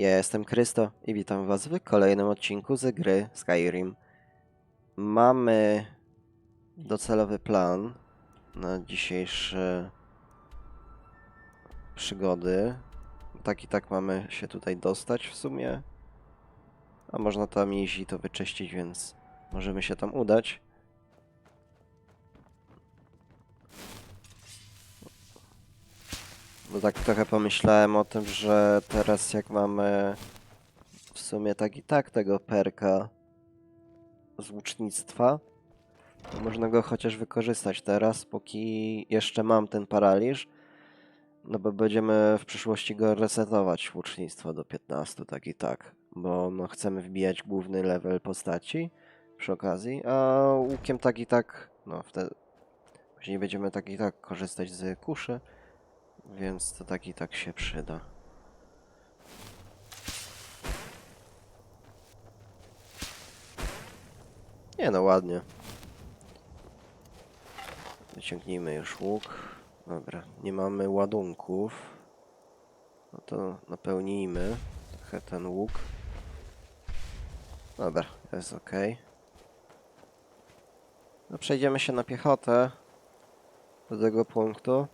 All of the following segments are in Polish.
Ja jestem Krysto i witam Was w kolejnym odcinku z gry Skyrim. Mamy docelowy plan na dzisiejsze przygody. Tak i tak mamy się tutaj dostać w sumie. A można tam iść i to wyczyścić, więc możemy się tam udać. Bo tak trochę pomyślałem o tym, że teraz jak mamy w sumie tak i tak tego perka z łucznictwa, to można go chociaż wykorzystać teraz, póki jeszcze mam ten paraliż. No bo będziemy w przyszłości go resetować łucznictwo do 15, tak i tak. Bo no, chcemy wbijać główny level postaci przy okazji, a łukiem tak i tak, no wtedy później będziemy tak i tak korzystać z kuszy. Więc to tak i tak się przyda. Nie no, ładnie. Wyciągnijmy już łuk. Dobra, nie mamy ładunków. No to napełnijmy trochę ten łuk. Dobra, jest ok. No przejdziemy się na piechotę do tego punktu.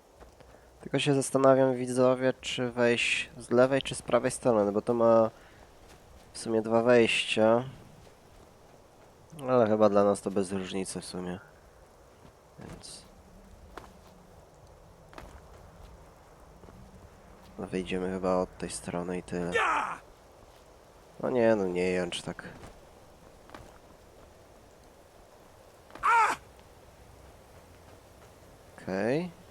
Tylko się zastanawiam, widzowie, czy wejść z lewej, czy z prawej strony, bo to ma w sumie dwa wejścia. Ale chyba dla nas to bez różnicy w sumie. Więc... No wyjdziemy chyba od tej strony i tyle. No nie, no nie jęcz tak. Okej. I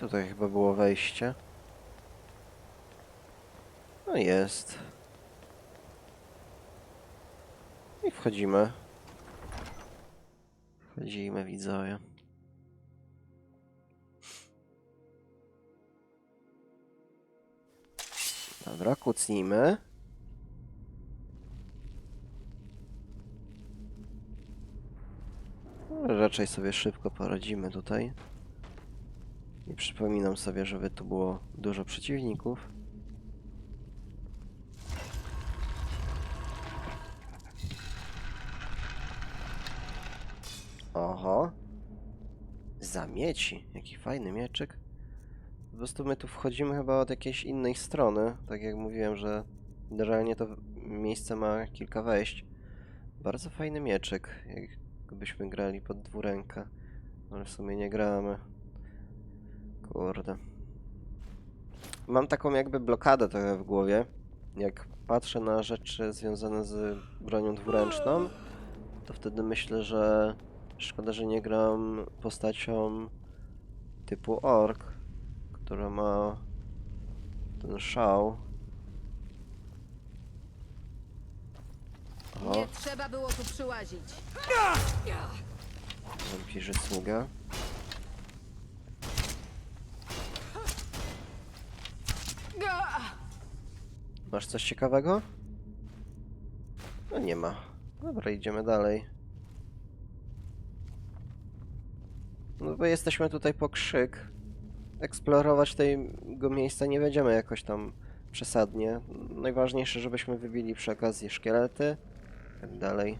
tutaj chyba było wejście. No jest. I wchodzimy. Wchodzimy, widzowie. Dobra, kucnijmy. Raczej sobie szybko poradzimy tutaj. Nie przypominam sobie, żeby tu było dużo przeciwników. Oho. Zamieci. Jaki fajny mieczyk. Po prostu my tu wchodzimy chyba od jakiejś innej strony. Tak jak mówiłem, że generalnie to miejsce ma kilka wejść. Bardzo fajny mieczyk. Jakbyśmy grali pod dwurękę. Ale w sumie nie gramy. Kurde. Mam taką jakby blokadę trochę w głowie. Jak patrzę na rzeczy związane z bronią dwuręczną, to wtedy myślę, że szkoda, że nie gram postacią typu ork, która ma ten szał. O, Nie trzeba było tu przyłazić. wampirzy sługa. Masz coś ciekawego? No nie ma. Dobra, idziemy dalej. No bo jesteśmy tutaj po krzyk. Eksplorować tego miejsca nie będziemy jakoś tam przesadnie. Najważniejsze, żebyśmy wybili przy okazji szkielety. Tak dalej.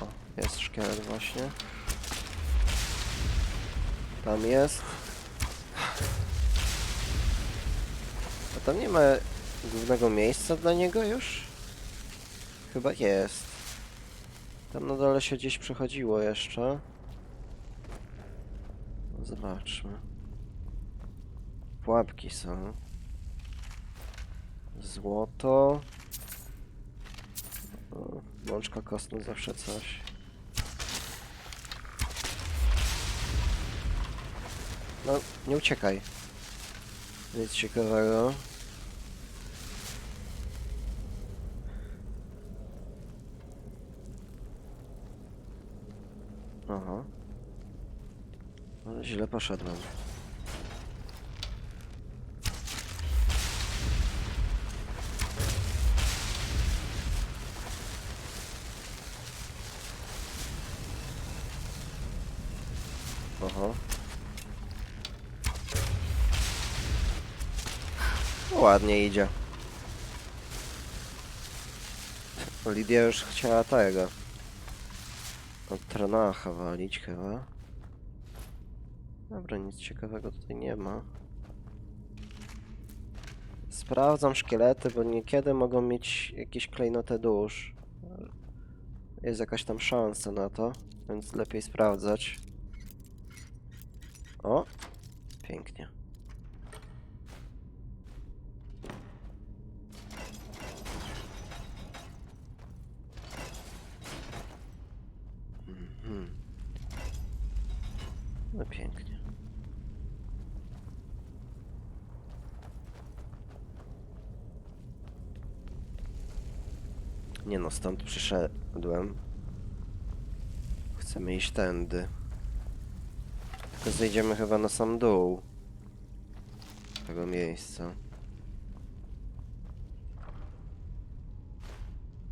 O, jest szkielet właśnie. Tam jest. A tam nie ma głównego miejsca dla niego już? Chyba jest. Tam na dole się gdzieś przechodziło jeszcze. Zobaczmy. Pułapki są. Złoto. O, Mączka kostna zawsze coś. No, nie uciekaj. Nic ciekawego. Aha. Ale źle poszedłem. Aha. No Ładnie idzie. Lidia już chciała tego. Od Tranacha walić chyba. Dobra, nic ciekawego tutaj nie ma. Sprawdzam szkielety, bo niekiedy mogą mieć jakieś klejnoty dusz. Jest jakaś tam szansa na to, więc lepiej sprawdzać. O! Pięknie. Mhm. No pięknie. Nie no, stąd przyszedłem. Chcemy iść tędy. Tylko zejdziemy chyba na sam dół tego miejsca.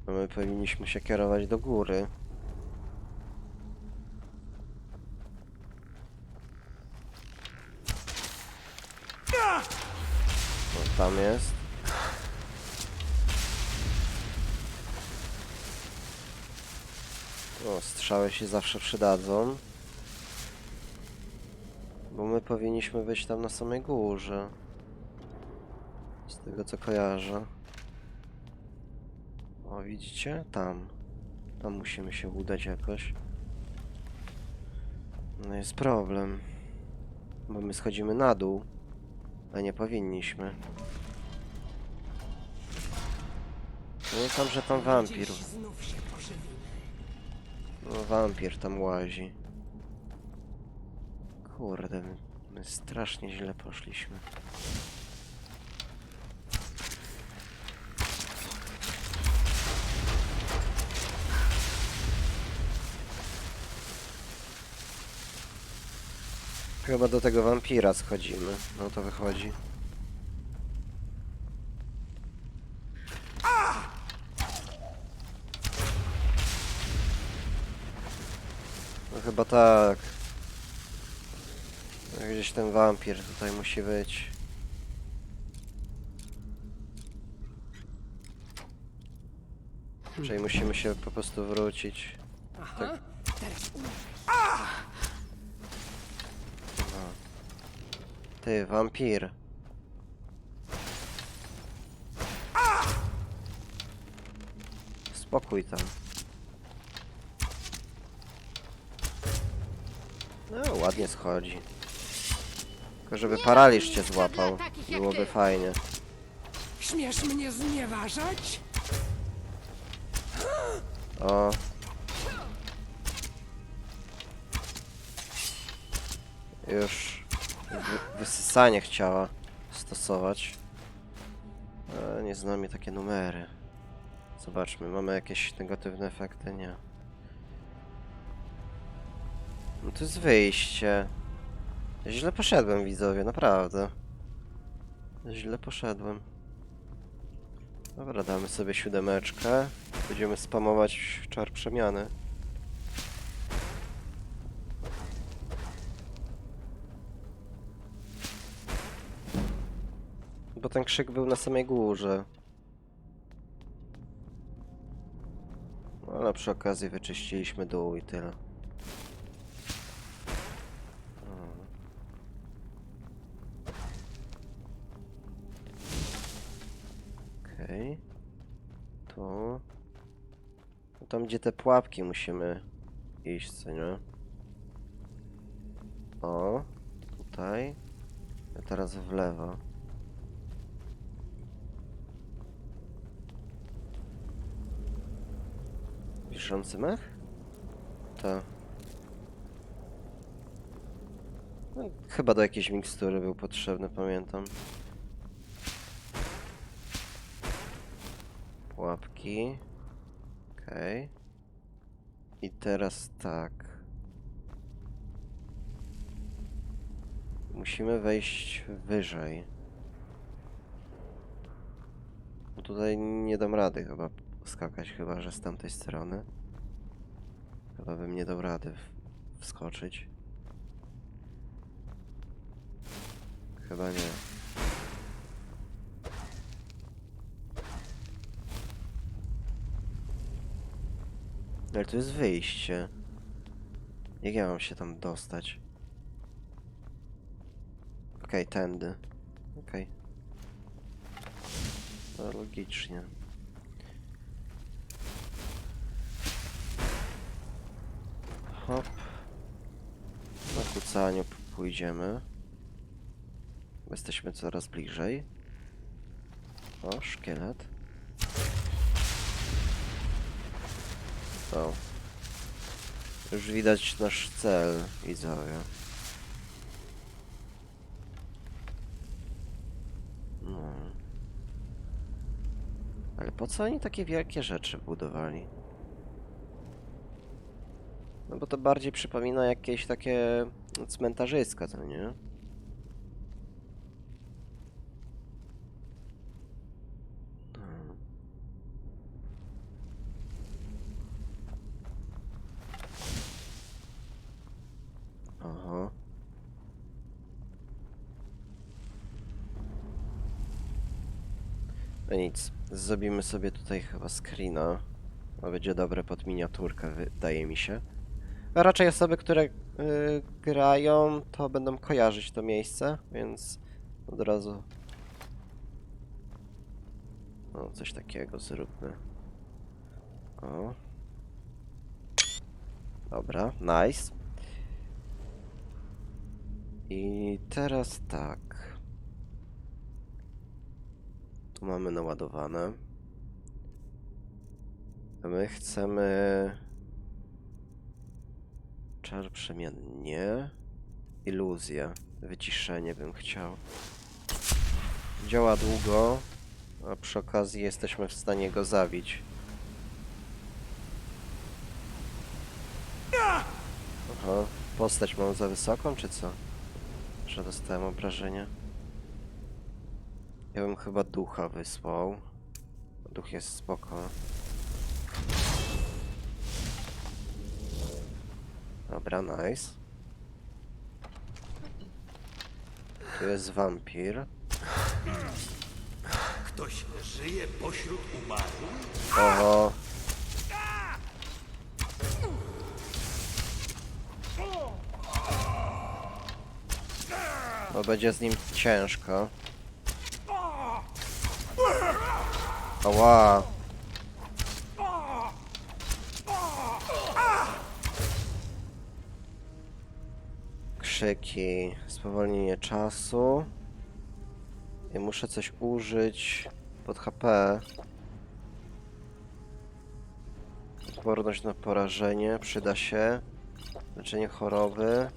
A my powinniśmy się kierować do góry. Tam jest. Strzały się zawsze przydadzą. Bo my powinniśmy być tam na samej górze. Z tego co kojarzę. O, widzicie? Tam. Tam musimy się udać jakoś. No jest problem. Bo my schodzimy na dół. A nie powinniśmy. No tam, że tam wampir. Znów się pożywimy. No wampir tam łazi. Kurde, my, my strasznie źle poszliśmy. Chyba do tego wampira schodzimy. No to wychodzi. No chyba tak. No Gdzieś ten wampir tutaj musi być. Czyli musimy się po prostu wrócić. Aha, teraz u... Ty, wampir. Spokój tam. No, ładnie schodzi. Tylko żeby paraliż cię złapał. Byłoby fajnie. Śmiesz mnie znieważać? O. Już wy wysysanie chciała stosować. Ale nie znamy takie numery. Zobaczmy, mamy jakieś negatywne efekty? Nie. No to jest wyjście. Źle poszedłem, widzowie, naprawdę. Źle poszedłem. Dobra, damy sobie siódemeczkę. Będziemy spamować czar przemiany. Bo ten krzyk był na samej górze. No, ale przy okazji wyczyściliśmy dół i tyle. Gdzie te pułapki musimy iść, co nie? O, tutaj. A teraz w lewo. Wiszący mech? To. No, chyba do jakiejś mikstury był potrzebny, pamiętam. Pułapki. Okej. I teraz tak. Musimy wejść wyżej. Bo tutaj nie dam rady chyba skakać, chyba że z tamtej strony. Chyba bym nie dał rady wskoczyć. Chyba nie. Ale tu jest wyjście. Jak ja mam się tam dostać? Okej, tędy. Okej. No, logicznie. Hop. Na kucaniu pójdziemy. Jesteśmy coraz bliżej. O, szkielet. Już widać nasz cel, widzowie. No. Ale po co oni takie wielkie rzeczy budowali? No bo to bardziej przypomina jakieś takie cmentarzyska, to nie? Hmm. Aha. No nic, zrobimy sobie tutaj chyba screena. To będzie dobre pod miniaturkę, wydaje mi się. A raczej osoby, które y, grają, to będą kojarzyć to miejsce, więc od razu. No, coś takiego zróbmy. O. Dobra, nice. I teraz tak. Tu mamy naładowane. My chcemy Czar przemian nie. Iluzja. Wyciszenie bym chciał. Działa długo, a przy okazji jesteśmy w stanie go zabić. Aha, postać mam za wysoką, czy co? Że dostałem obrażenia. Ja bym chyba ducha wysłał. Duch jest spoko. Dobra, nice. Tu jest wampir. Ktoś żyje pośród umarłych? Oho. Bo będzie z nim ciężko. Ała. Krzyki, spowolnienie czasu. Muszę coś użyć pod HP. Odporność na porażenie przyda się. Leczenie choroby.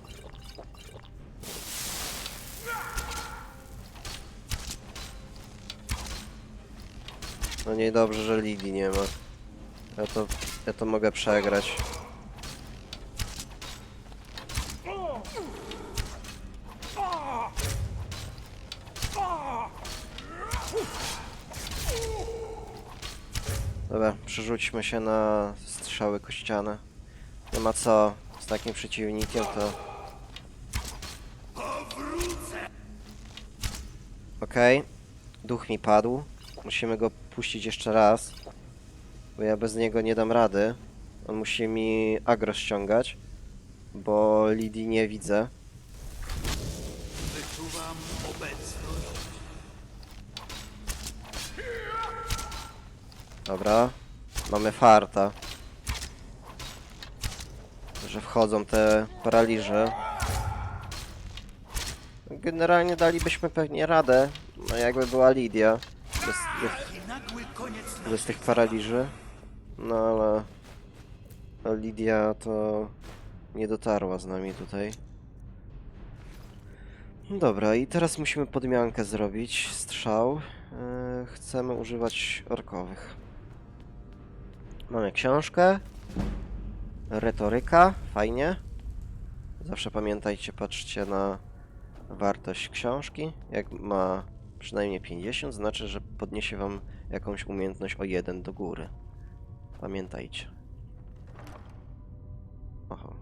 No niedobrze, że Lidii nie ma. Ja to, ja to mogę przegrać. Dobra, przerzućmy się na strzały kościane. Nie ma co, z takim przeciwnikiem to... Okej, duch mi padł. Musimy go puścić jeszcze raz. Bo ja bez niego nie dam rady. On musi mi agro ściągać. Bo Lidii nie widzę. Wyczuwam obecność. Dobra, mamy farta. Że wchodzą te paraliże. Generalnie dalibyśmy pewnie radę, no jakby była Lidia. Bez, bez tych paraliży. No ale... No Lidia to nie dotarła z nami tutaj. Dobra, i teraz musimy podmiankę zrobić. Strzał. Yy, chcemy używać orkowych. Mamy książkę. Retoryka. Fajnie. Zawsze pamiętajcie, patrzcie na wartość książki. Jak ma przynajmniej 50, znaczy, że podniesie wam jakąś umiejętność o 1 do góry. Pamiętajcie. Oho.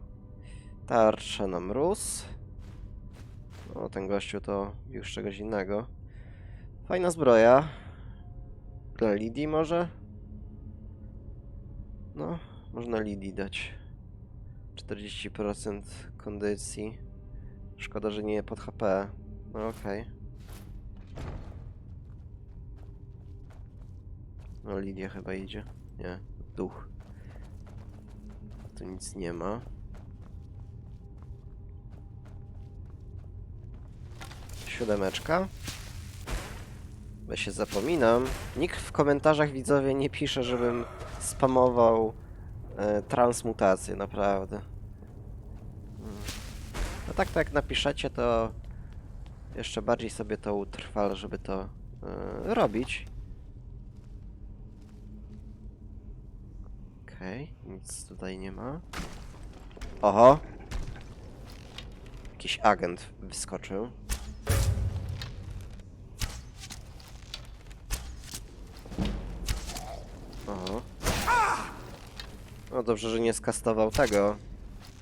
Tarcza na mróz. O, ten gościu to już czegoś innego. Fajna zbroja. Dla Lidii może? No, Można Lidii dać. 40% kondycji. Szkoda, że nie pod HP. No okej. No Lidia chyba idzie. Nie, duch. Tu nic nie ma. Siódemeczka. Bo się zapominam. Nikt w komentarzach widzowie nie pisze, żebym spamował e, transmutację, naprawdę. No tak to jak napiszecie, to jeszcze bardziej sobie to utrwal, żeby to e, robić. Okej, nic tutaj nie ma. Oho! Jakiś agent wyskoczył. Oho. No dobrze, że nie skastował tego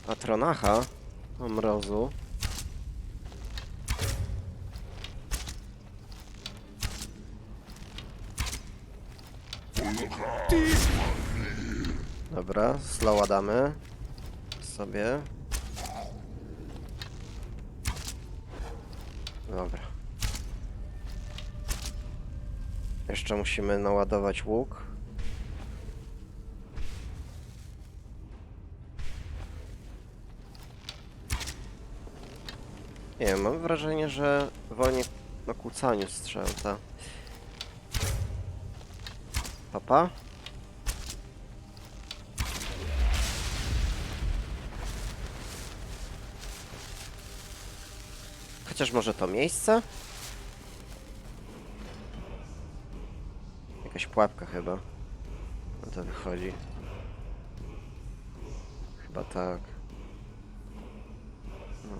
Atronacha o mrozu. Dobra, slowa damy sobie. Dobra. Jeszcze musimy naładować łuk. Nie mam wrażenie, że wolniej na kłócaniu strzelam ta. Papa? Chociaż może to miejsce? Jakaś pułapka chyba. No to wychodzi. Chyba tak. No.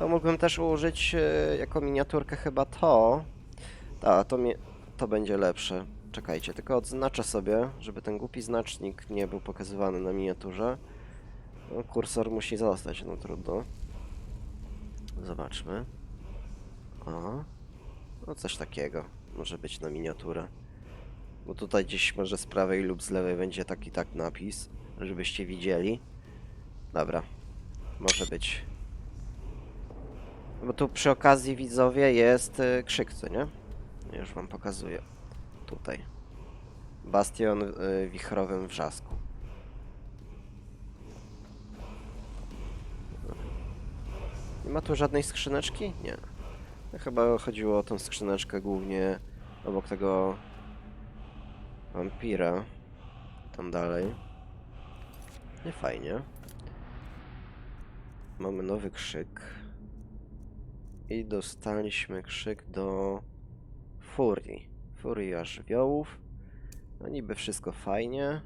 No mógłbym też użyć e, jako miniaturkę chyba to. A, to, to będzie lepsze. Czekajcie, tylko odznaczę sobie, żeby ten głupi znacznik nie był pokazywany na miniaturze. No, kursor musi zostać, no trudno. Zobaczmy. O. No coś takiego. Może być na miniaturę. Bo tutaj gdzieś może z prawej lub z lewej będzie taki tak napis, żebyście widzieli. Dobra. Może być. Bo tu przy okazji widzowie jest y, krzyk, co nie? Już wam pokazuję. Tutaj. Bastion y, wichrowym wrzasku. Nie ma tu żadnej skrzyneczki? Nie. No, chyba chodziło o tą skrzyneczkę głównie obok tego wampira. Tam dalej. Nie fajnie. Mamy nowy krzyk. I dostaliśmy krzyk do furii. Furia żywiołów. No niby wszystko fajnie.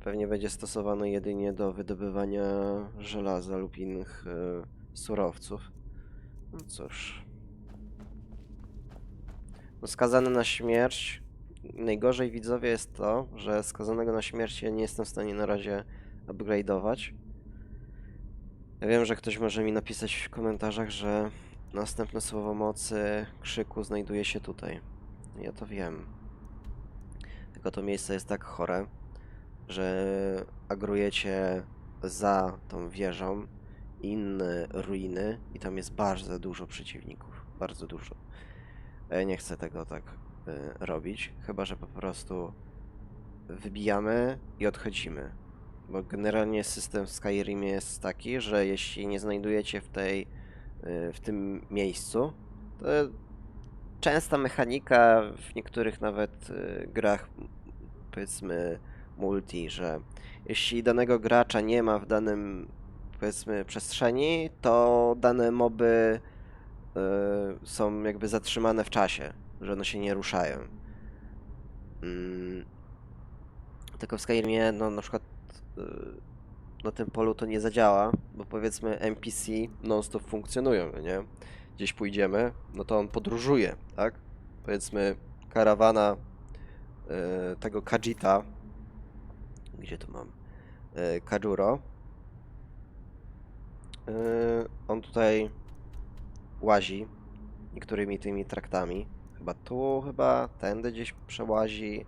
Pewnie będzie stosowane jedynie do wydobywania żelaza lub innych e, surowców. No cóż. No skazany na śmierć. Najgorzej widzowie jest to, że skazanego na śmierć ja nie jestem w stanie na razie upgrade'ować. Ja wiem, że ktoś może mi napisać w komentarzach, że następne słowo mocy krzyku znajduje się tutaj. Ja to wiem. Tylko to miejsce jest tak chore, że agrujecie za tą wieżą inne ruiny i tam jest bardzo dużo przeciwników. Bardzo dużo. Ja nie chcę tego tak y, robić, chyba że po prostu wybijamy i odchodzimy. Bo generalnie system w Skyrimie jest taki, że jeśli nie znajdujecie w tej y, w tym miejscu, to częsta mechanika w niektórych nawet grach powiedzmy multi, że jeśli danego gracza nie ma w danym powiedzmy przestrzeni, to dane moby y, są jakby zatrzymane w czasie, że one się nie ruszają. Mm, tylko w Skyrimie, no na przykład y, na tym polu to nie zadziała, bo powiedzmy NPC non-stop funkcjonują, nie? Gdzieś pójdziemy, no to on podróżuje, tak? Powiedzmy karawana y, tego Kajita, gdzie tu mam? Kajuro. Y, on tutaj łazi niektórymi tymi traktami. Chyba tu, chyba tędy gdzieś przełazi.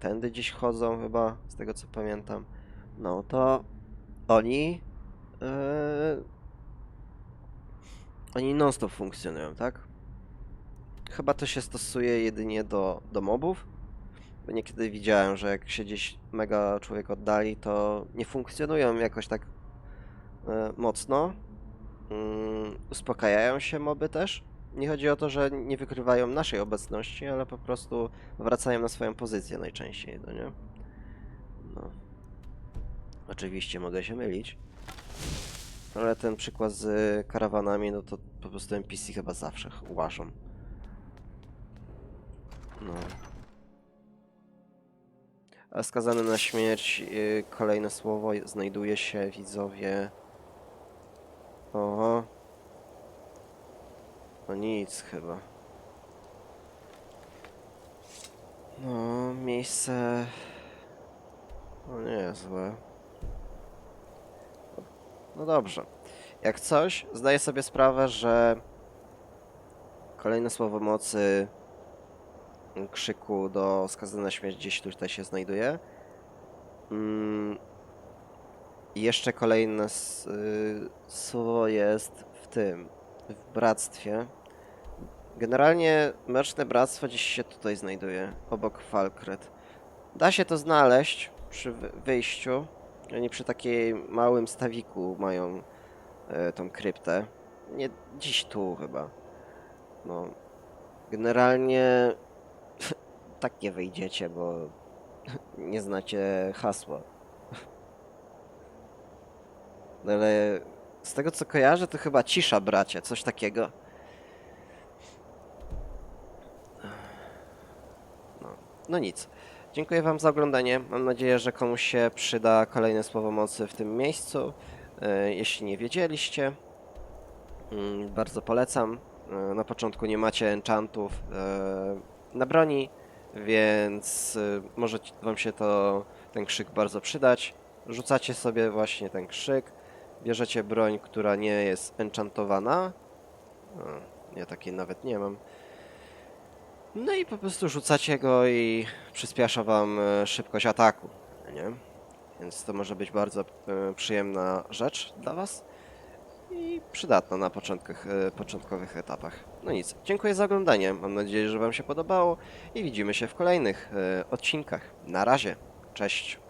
tędy gdzieś chodzą chyba, z tego co pamiętam. No to oni... Yy, oni non-stop funkcjonują, tak? Chyba to się stosuje jedynie do, do mobów. Bo niekiedy widziałem, że jak się gdzieś mega człowiek oddali, to nie funkcjonują jakoś tak mocno. Mm, uspokajają się moby też. Nie chodzi o to, że nie wykrywają naszej obecności, ale po prostu wracają na swoją pozycję najczęściej, no nie? No. Oczywiście mogę się mylić. Ale ten przykład z karawanami, no to po prostu NPC chyba zawsze łażą. No. A skazany na śmierć, yy, kolejne słowo je- znajduje się, widzowie. Oho. No nic chyba. No, miejsce... No nie jest złe. No dobrze. Jak coś, zdaję sobie sprawę, że kolejne słowo mocy krzyku do skazy na śmierć gdzieś tutaj się znajduje. Mm. I jeszcze kolejne y, słowo jest w tym, w bractwie. Generalnie Mroczne Bractwo gdzieś się tutaj znajduje, obok Falkret. Da się to znaleźć przy wy- wyjściu. Oni przy takim małym stawiku mają e, tą kryptę. Nie dziś tu chyba. No. Generalnie tak nie wejdziecie, bo nie znacie hasła. Ale z tego co kojarzę, to chyba cisza bracia, coś takiego. No, no nic. Dziękuję Wam za oglądanie. Mam nadzieję, że komuś się przyda kolejne słowo mocy w tym miejscu. E, Jeśli nie wiedzieliście, mm, bardzo polecam. E, Na początku nie macie enchantów e, na broni, więc może Wam się to ten krzyk bardzo przydać. Rzucacie sobie właśnie ten krzyk, bierzecie broń, która nie jest enchantowana. O, ja takiej nawet nie mam. No i po prostu rzucacie go i przyspiesza wam e, szybkość ataku, nie? Więc to może być bardzo e, przyjemna rzecz dla was i przydatna na e, początkowych etapach. No nic, dziękuję za oglądanie. Mam nadzieję, że wam się podobało i widzimy się w kolejnych odcinkach. Na razie, cześć.